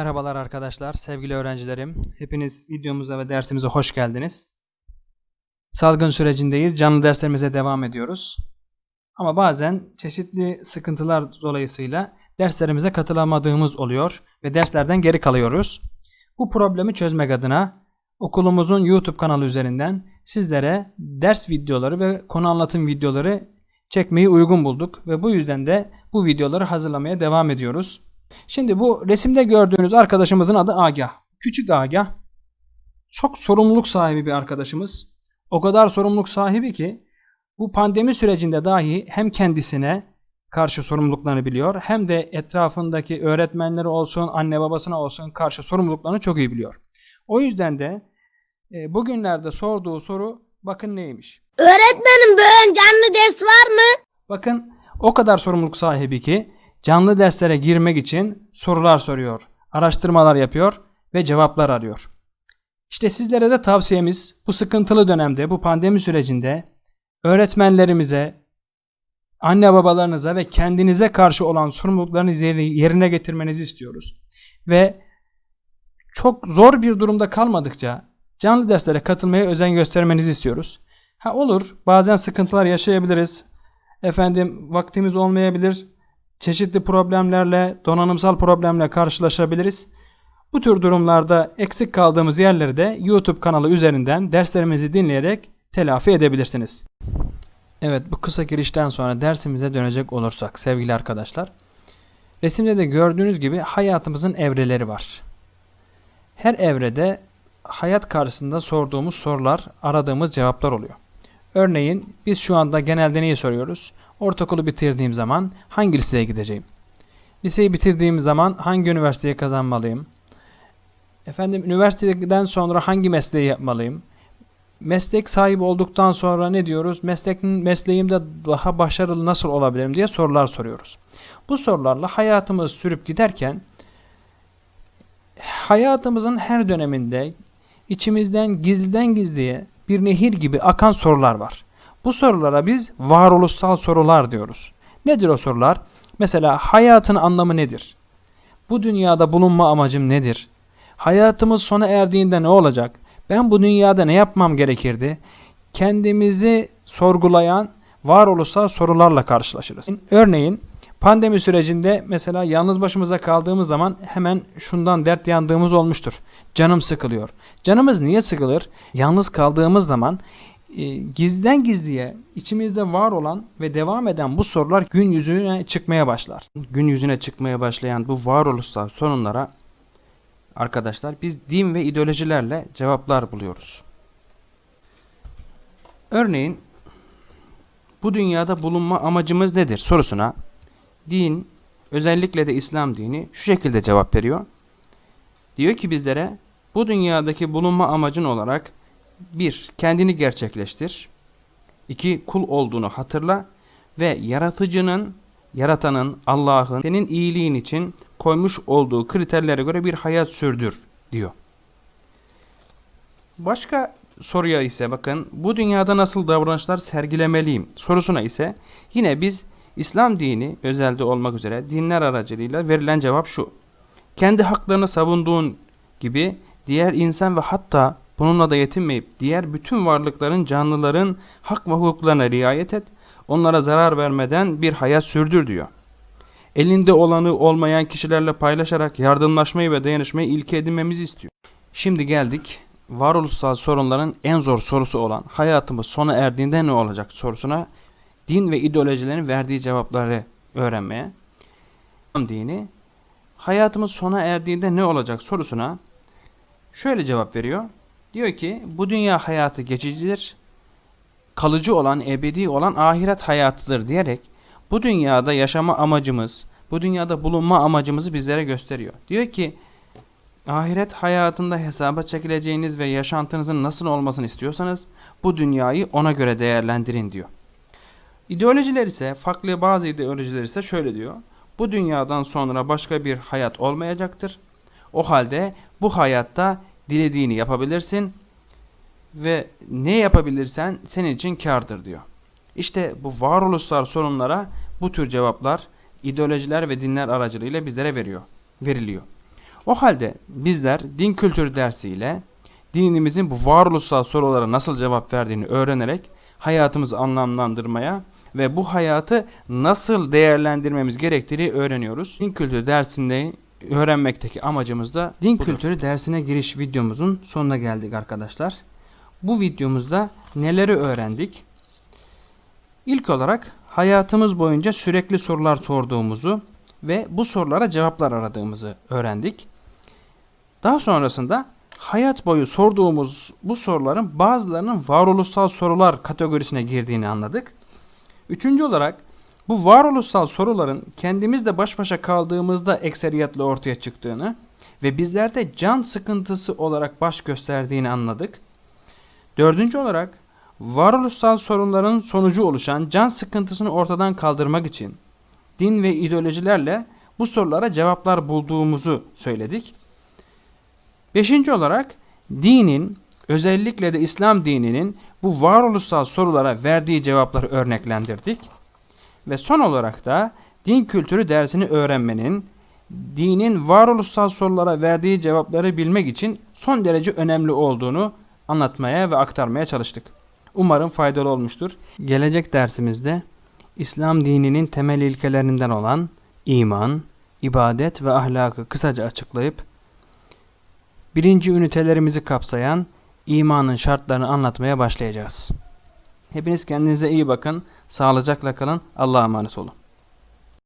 Merhabalar arkadaşlar, sevgili öğrencilerim. Hepiniz videomuza ve dersimize hoş geldiniz. Salgın sürecindeyiz, canlı derslerimize devam ediyoruz. Ama bazen çeşitli sıkıntılar dolayısıyla derslerimize katılamadığımız oluyor ve derslerden geri kalıyoruz. Bu problemi çözmek adına okulumuzun YouTube kanalı üzerinden sizlere ders videoları ve konu anlatım videoları çekmeyi uygun bulduk ve bu yüzden de bu videoları hazırlamaya devam ediyoruz. Şimdi bu resimde gördüğünüz arkadaşımızın adı Agah. Küçük Agah. Çok sorumluluk sahibi bir arkadaşımız. O kadar sorumluluk sahibi ki bu pandemi sürecinde dahi hem kendisine karşı sorumluluklarını biliyor hem de etrafındaki öğretmenleri olsun, anne babasına olsun karşı sorumluluklarını çok iyi biliyor. O yüzden de e, bugünlerde sorduğu soru bakın neymiş. Öğretmenim bugün canlı ders var mı? Bakın o kadar sorumluluk sahibi ki canlı derslere girmek için sorular soruyor, araştırmalar yapıyor ve cevaplar arıyor. İşte sizlere de tavsiyemiz bu sıkıntılı dönemde, bu pandemi sürecinde öğretmenlerimize, anne babalarınıza ve kendinize karşı olan sorumluluklarınızı yerine getirmenizi istiyoruz. Ve çok zor bir durumda kalmadıkça canlı derslere katılmaya özen göstermenizi istiyoruz. Ha olur, bazen sıkıntılar yaşayabiliriz. Efendim vaktimiz olmayabilir. Çeşitli problemlerle, donanımsal problemle karşılaşabiliriz. Bu tür durumlarda eksik kaldığımız yerleri de YouTube kanalı üzerinden derslerimizi dinleyerek telafi edebilirsiniz. Evet bu kısa girişten sonra dersimize dönecek olursak sevgili arkadaşlar. Resimde de gördüğünüz gibi hayatımızın evreleri var. Her evrede hayat karşısında sorduğumuz sorular, aradığımız cevaplar oluyor. Örneğin biz şu anda genelde neyi soruyoruz? Ortaokulu bitirdiğim zaman hangi liseye gideceğim? Liseyi bitirdiğim zaman hangi üniversiteyi kazanmalıyım? Efendim üniversiteden sonra hangi mesleği yapmalıyım? Meslek sahibi olduktan sonra ne diyoruz? Meslek, mesleğimde daha başarılı nasıl olabilirim diye sorular soruyoruz. Bu sorularla hayatımız sürüp giderken hayatımızın her döneminde içimizden gizliden gizliye bir nehir gibi akan sorular var. Bu sorulara biz varoluşsal sorular diyoruz. Nedir o sorular? Mesela hayatın anlamı nedir? Bu dünyada bulunma amacım nedir? Hayatımız sona erdiğinde ne olacak? Ben bu dünyada ne yapmam gerekirdi? Kendimizi sorgulayan varoluşsal sorularla karşılaşırız. Örneğin pandemi sürecinde mesela yalnız başımıza kaldığımız zaman hemen şundan dert yandığımız olmuştur. Canım sıkılıyor. Canımız niye sıkılır? Yalnız kaldığımız zaman e, gizliden gizliye içimizde var olan ve devam eden bu sorular gün yüzüne çıkmaya başlar. Gün yüzüne çıkmaya başlayan bu varoluşsal sorunlara arkadaşlar biz din ve ideolojilerle cevaplar buluyoruz. Örneğin bu dünyada bulunma amacımız nedir sorusuna din özellikle de İslam dini şu şekilde cevap veriyor. Diyor ki bizlere bu dünyadaki bulunma amacın olarak bir Kendini gerçekleştir. 2. Kul olduğunu hatırla ve yaratıcının, yaratanın, Allah'ın senin iyiliğin için koymuş olduğu kriterlere göre bir hayat sürdür diyor. Başka soruya ise bakın bu dünyada nasıl davranışlar sergilemeliyim sorusuna ise yine biz İslam dini özelde olmak üzere dinler aracılığıyla verilen cevap şu. Kendi haklarını savunduğun gibi diğer insan ve hatta bununla da yetinmeyip diğer bütün varlıkların, canlıların hak ve hukuklarına riayet et, onlara zarar vermeden bir hayat sürdür diyor. Elinde olanı olmayan kişilerle paylaşarak yardımlaşmayı ve dayanışmayı ilke edinmemizi istiyor. Şimdi geldik varoluşsal sorunların en zor sorusu olan hayatımız sona erdiğinde ne olacak sorusuna din ve ideolojilerin verdiği cevapları öğrenmeye. Dini hayatımız sona erdiğinde ne olacak sorusuna şöyle cevap veriyor. Diyor ki bu dünya hayatı geçicidir. Kalıcı olan, ebedi olan ahiret hayatıdır diyerek bu dünyada yaşama amacımız, bu dünyada bulunma amacımızı bizlere gösteriyor. Diyor ki ahiret hayatında hesaba çekileceğiniz ve yaşantınızın nasıl olmasını istiyorsanız bu dünyayı ona göre değerlendirin diyor. İdeolojiler ise farklı bazı ideolojiler ise şöyle diyor. Bu dünyadan sonra başka bir hayat olmayacaktır. O halde bu hayatta dilediğini yapabilirsin ve ne yapabilirsen senin için kardır diyor. İşte bu varoluşsal sorunlara bu tür cevaplar ideolojiler ve dinler aracılığıyla bizlere veriyor, veriliyor. O halde bizler din kültürü dersiyle dinimizin bu varoluşsal sorulara nasıl cevap verdiğini öğrenerek hayatımızı anlamlandırmaya ve bu hayatı nasıl değerlendirmemiz gerektiğini öğreniyoruz. Din kültürü dersinde öğrenmekteki amacımız da din Budur. kültürü dersine giriş videomuzun sonuna geldik arkadaşlar. Bu videomuzda neleri öğrendik? İlk olarak hayatımız boyunca sürekli sorular sorduğumuzu ve bu sorulara cevaplar aradığımızı öğrendik. Daha sonrasında hayat boyu sorduğumuz bu soruların bazılarının varoluşsal sorular kategorisine girdiğini anladık. Üçüncü olarak bu varoluşsal soruların kendimizle baş başa kaldığımızda ekseriyetle ortaya çıktığını ve bizlerde can sıkıntısı olarak baş gösterdiğini anladık. Dördüncü olarak varoluşsal sorunların sonucu oluşan can sıkıntısını ortadan kaldırmak için din ve ideolojilerle bu sorulara cevaplar bulduğumuzu söyledik. Beşinci olarak dinin özellikle de İslam dininin bu varoluşsal sorulara verdiği cevapları örneklendirdik. Ve son olarak da din kültürü dersini öğrenmenin dinin varoluşsal sorulara verdiği cevapları bilmek için son derece önemli olduğunu anlatmaya ve aktarmaya çalıştık. Umarım faydalı olmuştur. Gelecek dersimizde İslam dininin temel ilkelerinden olan iman, ibadet ve ahlakı kısaca açıklayıp birinci ünitelerimizi kapsayan imanın şartlarını anlatmaya başlayacağız. Hepiniz kendinize iyi bakın, sağlıcakla kalın, Allah'a emanet olun.